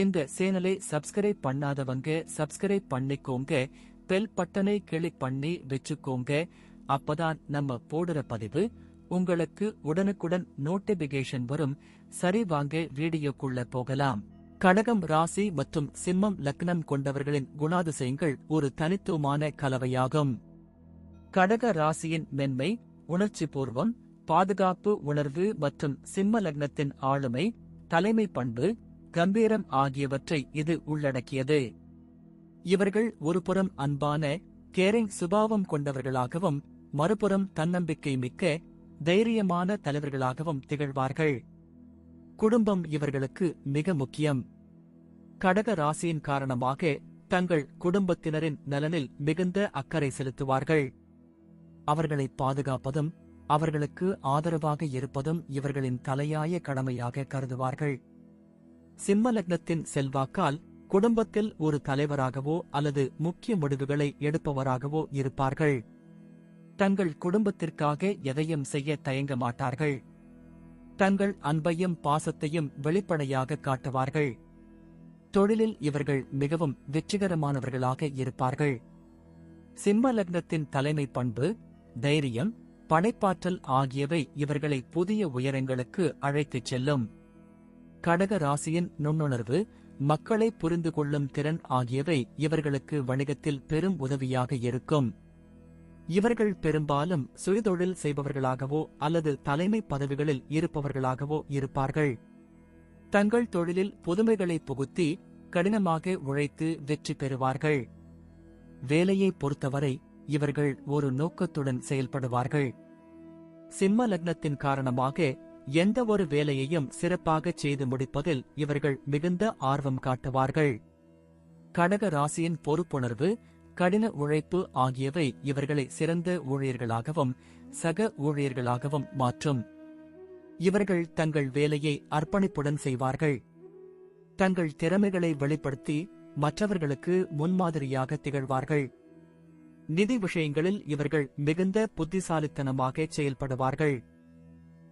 இந்த சேனலை சப்ஸ்கிரைப் பண்ணாதவங்க சப்ஸ்கிரைப் பண்ணிக்கோங்க. பெல் பட்டனை கிளிக் பண்ணி வச்சுக்கோங்க. அப்பதான் நம்ம போடுற பதிவு உங்களுக்கு உடனுக்குடன் நோட்டிபிகேஷன் வரும். சரி வாங்க வீடியோக்குள்ள போகலாம். கடகம் ராசி மற்றும் சிம்மம் லக்னம் கொண்டவர்களின் குணாதிசயங்கள் ஒரு தனித்துவமான கலவையாகும். கடக ராசியின் மென்மை உணர்ச்சி பூர்வம் பாதுகாப்பு உணர்வு மற்றும் சிம்ம லக்னத்தின் ஆளுமை தலைமை பண்பு கம்பீரம் ஆகியவற்றை இது உள்ளடக்கியது. இவர்கள் ஒருபுறம் அன்பான கேரிங் சுபாவம் கொண்டவர்களாகவும் மறுபுறம் தன்னம்பிக்கை மிக்க தைரியமான தலைவர்களாகவும் திகழ்வார்கள். குடும்பம் இவர்களுக்கு மிக முக்கியம். கடக ராசியின் காரணமாக தங்கள் குடும்பத்தினரின் நலனில் மிகுந்த அக்கறை செலுத்துவார்கள். அவர்களை பாதுகாப்பதும் அவர்களுக்கு ஆதரவாக இருப்பதும் இவர்களின் தலையாய கடமையாக கருதுவார்கள். சிம்ம லக்னத்தின் செல்வாக்கால் குடும்பத்தில் ஒரு தலைவராகவோ அல்லது முக்கிய முடிவுகளை எடுப்பவராகவோ இருப்பார்கள். தங்கள் குடும்பத்திற்காக எதையும் செய்ய தயங்க மாட்டார்கள். தங்கள் அன்பையும் பாசத்தையும் வெளிப்படையாக காட்டுவார்கள். தொழிலில் இவர்கள் மிகவும் வெற்றிகரமானவர்களாக இருப்பார்கள். சிம்ம லக்னத்தின் தலைமை பண்பு தைரியம் படைப்பாற்றல் ஆகியவை இவர்களை புதிய உயரங்களுக்கு அழைத்துச் செல்லும். கடக ராசியின் நுண்ணுணர்வு மக்களை புரிந்து கொள்ளும் திறன் ஆகியவை இவர்களுக்கு வணிகத்தில் பெரும் உதவியாக இருக்கும். இவர்கள் பெரும்பாலும் சுயதொழில் செய்பவர்களாகவோ அல்லது தலைமை பதவிகளில் இருப்பவர்களாகவோ இருப்பார்கள். தங்கள் தொழிலில் புதுமைகளை புகுத்தி கடினமாக உழைத்து வெற்றி பெறுவார்கள். வேலையை பொறுத்தவரை இவர்கள் ஒரு நோக்கத்துடன் செயல்படுவார்கள். சிம்ம லக்னத்தின் காரணமாக எந்த ஒரு வேலையையும் சிறப்பாக செய்து முடிப்பதில் இவர்கள் மிகுந்த ஆர்வம் காட்டுவார்கள். கடக ராசியின் பொறுப்புணர்வு கடின உழைப்பு ஆகியவை இவர்களை சிறந்த ஊழியர்களாகவும் சக ஊழியர்களாகவும் மாற்றும். இவர்கள் தங்கள் வேலையை அர்ப்பணிப்புடன் செய்வார்கள். தங்கள் திறமைகளை வெளிப்படுத்தி மற்றவர்களுக்கு முன்மாதிரியாக திகழ்வார்கள். நிதி விஷயங்களில் இவர்கள் மிகுந்த புத்திசாலித்தனமாக செயல்படுவார்கள்.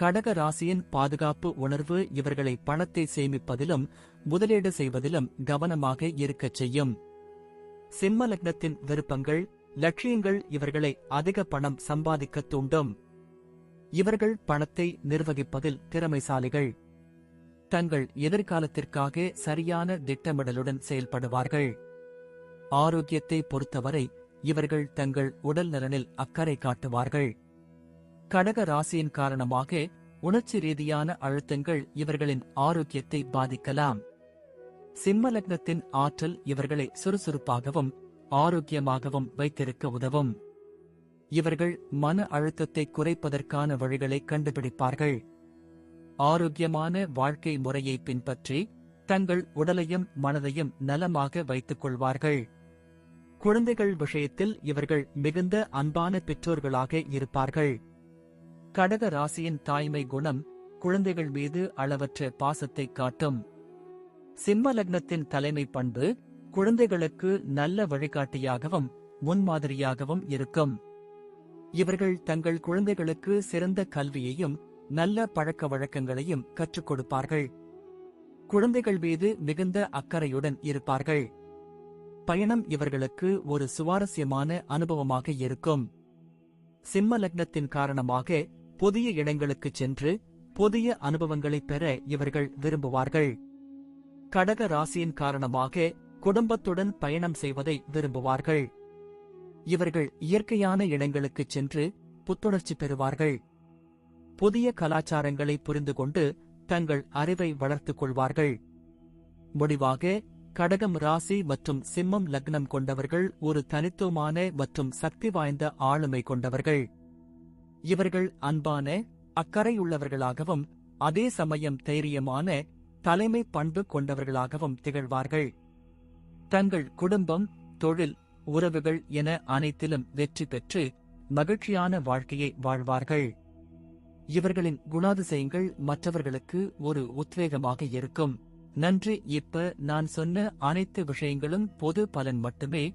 கடக ராசியின் பாதுகாப்பு உணர்வு இவர்களை பணத்தை சேமிப்பதிலும் முதலீடு செய்வதிலும் கவனமாக இருக்கச் செய்யும். சிம்ம லக்னத்தின் விருப்பங்கள் லட்சியங்கள் இவர்களை அதிக பணம் சம்பாதிக்க தூண்டும். இவர்கள் பணத்தை நிர்வகிப்பதில் திறமைசாலிகள். தங்கள் எதிர்காலத்திற்காக சரியான திட்டமிடலுடன் செயல்படுவார்கள். ஆரோக்கியத்தை பொறுத்தவரை இவர்கள் தங்கள் உடல் நலனில் அக்கறை காட்டுவார்கள். கடக ராசியின் காரணமாக உணர்ச்சி ரீதியான அழுத்தங்கள் இவர்களின் ஆரோக்கியத்தை பாதிக்கலாம். சிம்ம லக்னத்தின் ஆற்றல் இவர்களை சுறுசுறுப்பாகவும் ஆரோக்கியமாகவும் வைத்திருக்க உதவும். இவர்கள் மன அழுத்தத்தை குறைப்பதற்கான வழிகளை கண்டுபிடிப்பார்கள். ஆரோக்கியமான வாழ்க்கை முறையை பின்பற்றி தங்கள் உடலையும் மனதையும் நலமாக வைத்துக் கொள்வார்கள். குழந்தைகள் விஷயத்தில் இவர்கள் மிகுந்த அன்பான பெற்றோர்களாக இருப்பார்கள். கடக ராசியின் தாய்மை குணம் குழந்தைகள் மீது அளவற்ற பாசத்தை காட்டும். சிம்ம லக்னத்தின் தலைமை பண்பு குழந்தைகளுக்கு நல்ல வழிகாட்டியாகவும் முன்மாதிரியாகவும் இருக்கும். இவர்கள் தங்கள் குழந்தைகளுக்கு சிறந்த கல்வியையும் நல்ல பழக்க வழக்கங்களையும் கற்றுக் கொடுப்பார்கள். குழந்தைகள் மீது மிகுந்த அக்கறையுடன் இருப்பார்கள். பயணம் இவர்களுக்கு ஒரு சுவாரஸ்யமான அனுபவமாக இருக்கும். சிம்ம லக்னத்தின் காரணமாக புதிய இடங்களுக்கு சென்று புதிய அனுபவங்களை பெற இவர்கள் விரும்புவார்கள். கடக ராசியின் காரணமாக குடும்பத்துடன் பயணம் செய்வதை விரும்புவார்கள். இவர்கள் இயற்கையான இடங்களுக்குச் சென்று புத்துணர்ச்சி பெறுவார்கள். புதிய கலாச்சாரங்களை புரிந்து கொண்டு தங்கள் அறிவை வளர்த்துக் கொள்வார்கள். முடிவாக கடகம் ராசி மற்றும் சிம்மம் லக்னம் கொண்டவர்கள் ஒரு தனித்துவமான மற்றும் சக்தி வாய்ந்த ஆளுமை கொண்டவர்கள். இவர்கள் அன்பான அக்கறையுள்ளவர்களாகவும் அதே சமயம் தைரியமான தலைமை பண்பு கொண்டவர்களாகவும் திகழ்வார்கள். தங்கள் குடும்பம் தொழில் உறவுகள் என அனைத்திலும் வெற்றி பெற்று மகிழ்ச்சியான வாழ்க்கையை வாழ்வார்கள். இவர்களின் குணாதிசயங்கள் மற்றவர்களுக்கு ஒரு உத்வேகமாக இருக்கும். நன்றி இப்ப நான் சொன்ன அனைத்து விஷயங்களும் பொது பலன் மட்டுமே